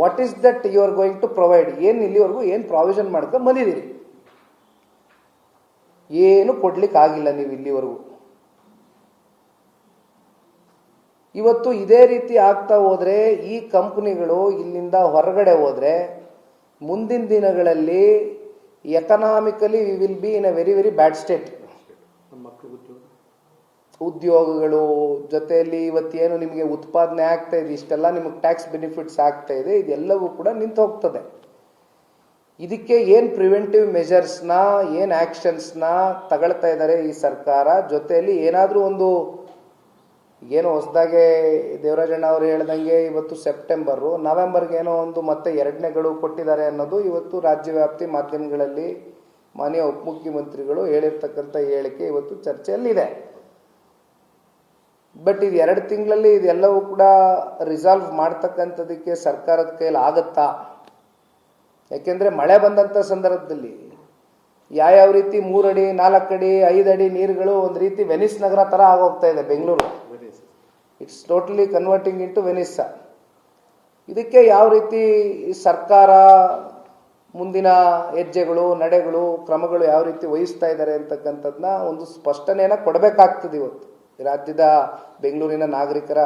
What is that you are going to provide ಏನು ಇಲ್ಲಿವರೆಗೂ ಏನು ಪ್ರಾವಿಷನ್ ಮಾಡ್ಕೊಂಡು ಬಂದಿದ್ದೀರಿ ಏನು ಕೊಡ್ಲಿಕ್ಕೆ ಆಗಿಲ್ಲ ನೀವು ಇಲ್ಲಿವರೆಗೂ. ಇವತ್ತು ಇದೇ ರೀತಿ ಆಗ್ತಾ ಹೋದ್ರೆ ಈ ಕಂಪ್ನಿಗಳು ಇಲ್ಲಿಂದ ಹೊರಗಡೆ ಹೋದ್ರೆ ಮುಂದಿನ ದಿನಗಳಲ್ಲಿ economically we will be in a very very bad state ಉದ್ಯೋಗಗಳು ಜೊತೆಯಲ್ಲಿ ಇವತ್ತೇನು ನಿಮಗೆ ಉತ್ಪಾದನೆ ಆಗ್ತಾ ಇದೆ, ಇಷ್ಟೆಲ್ಲ ನಿಮಗೆ ಟ್ಯಾಕ್ಸ್ ಬೆನಿಫಿಟ್ಸ್ ಆಗ್ತಾ ಇದೆ, ಇದೆಲ್ಲವೂ ಕೂಡ ನಿಂತು ಹೋಗ್ತದೆ. ಇದಕ್ಕೆ ಏನು ಪ್ರಿವೆಂಟಿವ್ ಮೆಜರ್ಸ್ನ ಏನು ಆ್ಯಕ್ಷನ್ಸ್ನ ತಗೊಳ್ತಾ ಇದ್ದಾರೆ ಈ ಸರ್ಕಾರ? ಜೊತೆಯಲ್ಲಿ ಏನಾದರೂ ಒಂದು, ಏನೋ ಹೊಸದಾಗೆ ದೇವರಾಜಣ್ಣ ಅವರು ಹೇಳ್ದಂಗೆ ಇವತ್ತು ಸೆಪ್ಟೆಂಬರು ನವೆಂಬರ್ಗೆ ಏನೋ ಒಂದು ಮತ್ತೆ ಎರಡನೇ ಗಡುವು ಕೊಟ್ಟಿದ್ದಾರೆ ಅನ್ನೋದು ಇವತ್ತು ರಾಜ್ಯವ್ಯಾಪ್ತಿ ಮಾಧ್ಯಮಗಳಲ್ಲಿ ಮಾನ್ಯ ಉಪಮುಖ್ಯಮಂತ್ರಿಗಳು ಹೇಳಿರ್ತಕ್ಕಂಥ ಹೇಳಿಕೆ ಇವತ್ತು ಚರ್ಚೆಯಲ್ಲಿದೆ. ಬಟ್ ಇದು ಎರಡು ತಿಂಗಳಲ್ಲಿ ಇದೆಲ್ಲವೂ ಕೂಡ ರಿಸಾಲ್ವ್ ಮಾಡ್ತಕ್ಕಂಥದಕ್ಕೆ ಸರ್ಕಾರದ ಕೈಯಲ್ಲಿ ಆಗತ್ತಾ? ಯಾಕೆಂದ್ರೆ ಮಳೆ ಬಂದಂಥ ಸಂದರ್ಭದಲ್ಲಿ ಯಾವ್ಯಾವ ರೀತಿ ಮೂರಡಿ ನಾಲ್ಕಡಿ ಐದಡಿ ನೀರುಗಳು ಒಂದು ರೀತಿ ವೆನಿಸ್ ನಗರ ಥರ ಆಗೋಗ್ತಾ ಇದೆ Bengaluru. It's totally converting into Venice ಇದಕ್ಕೆ ಯಾವ ರೀತಿ ಸರ್ಕಾರ ಮುಂದಿನ ಹೆಜ್ಜೆಗಳು ನಡೆಗಳು ಕ್ರಮಗಳು ಯಾವ ರೀತಿ ವಹಿಸ್ತಾ ಇದ್ದಾರೆ ಅಂತಕ್ಕಂಥದ್ದನ್ನ ಒಂದು ಸ್ಪಷ್ಟನೆಯನ್ನು ಕೊಡಬೇಕಾಗ್ತದೆ ಇವತ್ತು. ರಾಜ್ಯದ ಬೆಂಗಳೂರಿನ ನಾಗರಿಕರ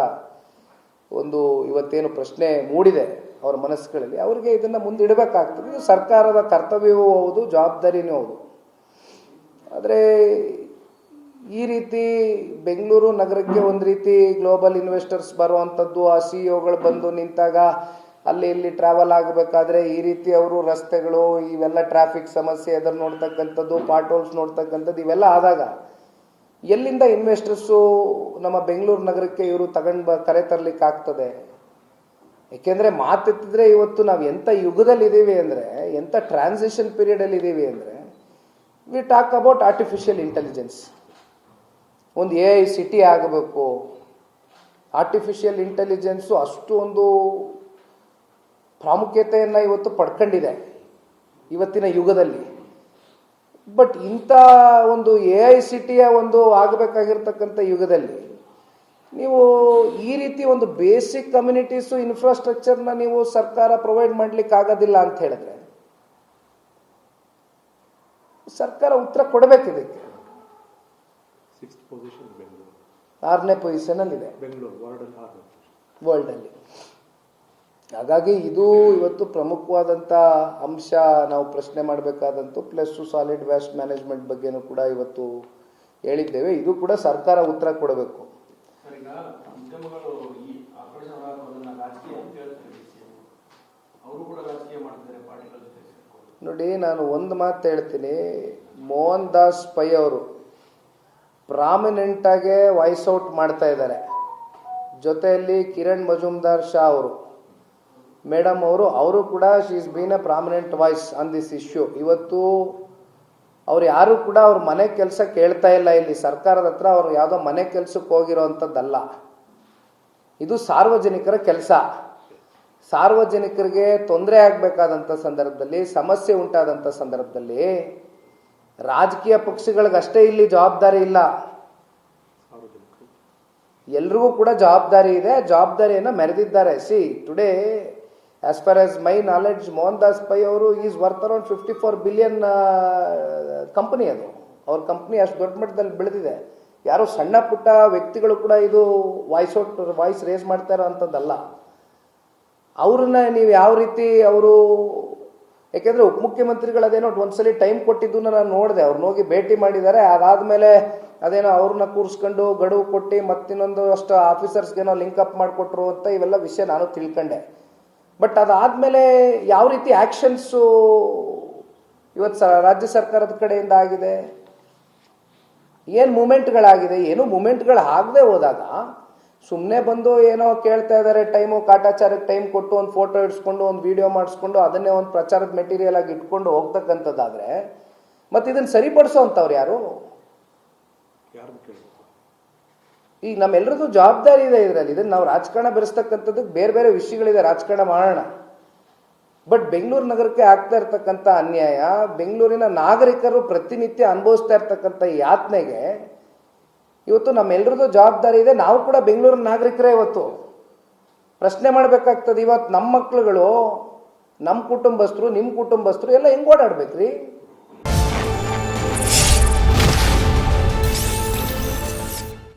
ಒಂದು ಇವತ್ತೇನು ಪ್ರಶ್ನೆ ಮೂಡಿದೆ ಅವರ ಮನಸ್ಸುಗಳಲ್ಲಿ. ಅವರಿಗೆ ಇದನ್ನು ಮುಂದಿಡಬೇಕಾಗ್ತದೆ ಇದು ಸರ್ಕಾರದ ಕರ್ತವ್ಯವೂ ಹೌದು, ಜವಾಬ್ದಾರಿನೂ ಹೌದು. ಆದರೆ ಈ ರೀತಿ ಬೆಂಗಳೂರು ನಗರಕ್ಕೆ ಒಂದು ರೀತಿ ಗ್ಲೋಬಲ್ ಇನ್ವೆಸ್ಟರ್ಸ್ ಬರುವಂಥದ್ದು ಆ ಸಿ ಒಗಳು ಬಂದು ನಿಂತಾಗ ಅಲ್ಲಿ ಇಲ್ಲಿ ಟ್ರಾವೆಲ್ ಆಗಬೇಕಾದ್ರೆ ಈ ರೀತಿ ಅವರು ರಸ್ತೆಗಳು, ಇವೆಲ್ಲ ಟ್ರಾಫಿಕ್ ಸಮಸ್ಯೆ ಅದನ್ನು ನೋಡ್ತಕ್ಕಂಥದ್ದು ಪಾರ್ಟ್ ಹೋಲ್ಸ್ ನೋಡ್ತಕ್ಕಂಥದ್ದು, ಇವೆಲ್ಲ ಆದಾಗ ಎಲ್ಲಿಂದ ಇನ್ವೆಸ್ಟರ್ಸು ನಮ್ಮ ಬೆಂಗಳೂರು ನಗರಕ್ಕೆ ಇವರು ತಗೊಂಡು ಬ ಕರೆ ತರ್ಲಿಕ್ಕೆ ಆಗ್ತದೆ? ಯಾಕೆಂದ್ರೆ ಮಾತೆತ್ತಿದ್ರೆ ಇವತ್ತು ನಾವು ಎಂಥ ಯುಗದಲ್ಲಿ ಇದ್ದೀವಿ ಅಂದರೆ ಎಂಥ ಟ್ರಾನ್ಸಿಷನ್ ಪೀರಿಯಡಲ್ಲಿ ಇದ್ದೀವಿ ಅಂದರೆ we talk about artificial intelligence ಒಂದು ಎ ಐ ಸಿಟಿ ಆಗಬೇಕು. ಆರ್ಟಿಫಿಷಿಯಲ್ ಇಂಟೆಲಿಜೆನ್ಸು ಅಷ್ಟು ಒಂದು ಪ್ರಾಮುಖ್ಯತೆಯನ್ನು ಇವತ್ತು ಪಡ್ಕೊಂಡಿದೆ. ಇವತ್ತಿನ ಯುಗದಲ್ಲಿ. ಬಟ್ ಇಂಥ ಒಂದು ಎ ಐ ಸಿಟಿಯ ಒಂದು ಆಗಬೇಕಾಗಿರ್ತಕ್ಕಂಥ ಯುಗದಲ್ಲಿ ನೀವು ಈ ರೀತಿ ಒಂದು ಬೇಸಿಕ್ ಕಮ್ಯುನಿಟೀಸು ಇನ್ಫ್ರಾಸ್ಟ್ರಕ್ಚರ್ನ ನೀವು ಸರ್ಕಾರ ಪ್ರೊವೈಡ್ ಮಾಡ್ಲಿಕ್ಕೆ ಆಗೋದಿಲ್ಲ ಅಂತ ಹೇಳಿದ್ರೆ ಸರ್ಕಾರ ಉತ್ತರ ಕೊಡಬೇಕು ಇದಕ್ಕೆ ಆರನೇ ಪೊಸಿಷನ್ ವಾರ್ಡನ್ ಆರು ವರ್ಲ್ಡಲ್ಲಿ ಹಾಗಾಗಿ ಇದು ಇವತ್ತು ಪ್ರಮುಖವಾದಂಥ ಅಂಶ ನಾವು ಪ್ರಶ್ನೆ ಮಾಡಬೇಕಾದಂತು ಪ್ಲಸ್ ಸಾಲಿಡ್ ವೇಸ್ಟ್ ಮ್ಯಾನೇಜ್ಮೆಂಟ್ ಬಗ್ಗೆನೂ ಕೂಡ ಇವತ್ತು ಹೇಳಿದ್ದೇವೆ. ಇದು ಕೂಡ ಸರ್ಕಾರ ಉತ್ತರ ಕೊಡಬೇಕು. ನೋಡಿ ನಾನು ಒಂದು ಮಾತು ಹೇಳ್ತೀನಿ. ಮೋಹನ್ ದಾಸ್ ಪೈ ಅವರು ಪ್ರಾಮಿನೆಂಟಾಗೆ ವಾಯ್ಸ್ ಔಟ್ ಮಾಡ್ತಾ ಇದ್ದಾರೆ. ಜೊತೆಯಲ್ಲಿ ಕಿರಣ್ ಮಜುಮ್ದಾರ್ ಶಾ ಅವರು. ಮೇಡಮ್ ಅವರು ಅವರು ಕೂಡ she is been a prominent voice on this issue ಇವತ್ತು ಅವ್ರು ಯಾರು ಕೂಡ ಅವ್ರ ಮನೆ ಕೆಲಸ ಕೇಳ್ತಾ ಇಲ್ಲ. ಇಲ್ಲಿ ಸರ್ಕಾರದ ಹತ್ರ ಅವ್ರು ಯಾವುದೋ ಮನೆ ಕೆಲಸಕ್ಕೆ ಹೋಗಿರೋ ಅಂಥದ್ದಲ್ಲ ಇದು ಸಾರ್ವಜನಿಕರ ಕೆಲಸ. ಸಾರ್ವಜನಿಕರಿಗೆ ತೊಂದರೆ ಆಗಬೇಕಾದಂಥ ಸಂದರ್ಭದಲ್ಲಿ, ಸಮಸ್ಯೆ ಉಂಟಾದಂಥ ಸಂದರ್ಭದಲ್ಲಿ ರಾಜಕೀಯ ಪಕ್ಷಗಳಿಗಷ್ಟೇ ಇಲ್ಲಿ ಜವಾಬ್ದಾರಿ ಇಲ್ಲ. ಎಲ್ರಿಗೂ ಕೂಡ ಜವಾಬ್ದಾರಿ ಇದೆ. ಜವಾಬ್ದಾರಿಯನ್ನು ಮೆರೆದಿದ್ದಾರೆ. See today as far as my knowledge Mohan Das Pai ಅವರು is worth around fifty four billion company ಅದು. ಅವ್ರ ಕಂಪ್ನಿ ಅಷ್ಟು ದೊಡ್ಡ ಮಟ್ಟದಲ್ಲಿ ಬೆಳೆದಿದೆ. ಯಾರೋ ಸಣ್ಣ ಪುಟ್ಟ ವ್ಯಕ್ತಿಗಳು ಕೂಡ ಇದು ವಾಯ್ಸ್ ಔಟ್ ವಾಯ್ಸ್ ರೇಸ್ ಮಾಡ್ತಾ ಇರೋ ಅಂಥದ್ದಲ್ಲ ಅವ್ರನ್ನ ನೀವು ಯಾವ ರೀತಿ ಅವರು, ಯಾಕೆಂದರೆ ಉಪಮುಖ್ಯಮಂತ್ರಿಗಳು ಅದೇನೋ ಒಂದ್ಸಲಿ ಟೈಮ್ ಕೊಟ್ಟಿದ್ದು ನಾನು ನೋಡಿದೆ. ಅವ್ರನ್ನ ಹೋಗಿ ಭೇಟಿ ಮಾಡಿದ್ದಾರೆ. ಅದಾದಮೇಲೆ ಅದೇನೋ ಅವ್ರನ್ನ ಕೂರಿಸ್ಕೊಂಡು ಗಡುವು ಕೊಟ್ಟು ಮತ್ತಿನ್ನೊಂದು ಅಷ್ಟು ಆಫೀಸರ್ಸ್ಗೇನೋ ಲಿಂಕ್ ಅಪ್ ಮಾಡಿಕೊಟ್ರು ಅಂತ ಇವೆಲ್ಲ ವಿಷಯ ನಾನು ತಿಳ್ಕೊಂಡೆ. ಬಟ್ ಅದಾದಮೇಲೆ ಯಾವ ರೀತಿ ಆ್ಯಕ್ಷನ್ಸು ಇವತ್ತು ಸ ರಾಜ್ಯ ಸರ್ಕಾರದ ಕಡೆಯಿಂದ ಆಗಿದೆ? ಏನು ಮೂಮೆಂಟ್ಗಳಾಗಿದೆ? ಏನು ಮೂಮೆಂಟ್ಗಳು ಆಗದೆ ಹೋದಾಗ ಸುಮ್ಮನೆ ಬಂದು ಏನೋ ಕೇಳ್ತಾ ಇದ್ದಾರೆ ಟೈಮು, ಕಾಟಾಚಾರಕ್ಕೆ ಟೈಮ್ ಕೊಟ್ಟು ಒಂದು ಫೋಟೋ ಇಡ್ಸ್ಕೊಂಡು, ಒಂದು ವಿಡಿಯೋ ಮಾಡಿಸ್ಕೊಂಡು, ಅದನ್ನೇ ಒಂದು ಪ್ರಚಾರದ ಮೆಟೀರಿಯಲ್ ಆಗಿ ಇಟ್ಕೊಂಡು ಹೋಗ್ತಕ್ಕಂಥದ್ದಾದರೆ ಮತ್ತು ಇದನ್ನು ಸರಿಪಡಿಸೋ ಅಂಥವ್ರು ಯಾರು? ಈಗ ನಮ್ಮೆಲ್ಲರದ್ದು ಜವಾಬ್ದಾರಿ ಇದೆ ಇದರಲ್ಲಿ. ಇದನ್ನು ನಾವು ರಾಜಕಾರಣ ಬೆರೆಸ್ತಕ್ಕಂಥದ್ದು ಬೇರೆ ಬೇರೆ ವಿಷಯಗಳಿದೆ, ರಾಜಕಾರಣ ಮಾಡೋಣ. ಬಟ್ ಬೆಂಗಳೂರು ನಗರಕ್ಕೆ ಆಗ್ತಾ ಇರ್ತಕ್ಕಂಥ ಅನ್ಯಾಯ ಬೆಂಗಳೂರಿನ ನಾಗರಿಕರು ಪ್ರತಿನಿತ್ಯ ಅನುಭವಿಸ್ತಾ ಇರ್ತಕ್ಕಂಥ ಈ ಯಾತನೆಗೆ ಇವತ್ತು ನಮ್ಮೆಲ್ಲರದ್ದು ಜವಾಬ್ದಾರಿ ಇದೆ. ನಾವು ಕೂಡ ಬೆಂಗಳೂರಿನ ನಾಗರಿಕರೇ ಇವತ್ತು. ಪ್ರಶ್ನೆ ಮಾಡಬೇಕಾಗ್ತದೆ, ಇವತ್ತು ನಮ್ಮ ಮಕ್ಳುಗಳು, ನಮ್ಮ ಕುಟುಂಬಸ್ಥರು, ನಿಮ್ಮ ಕುಟುಂಬಸ್ಥರು ಎಲ್ಲ ಹೆಂಗೆ ಓಡಾಡ್ಬೇಕ್ರಿ?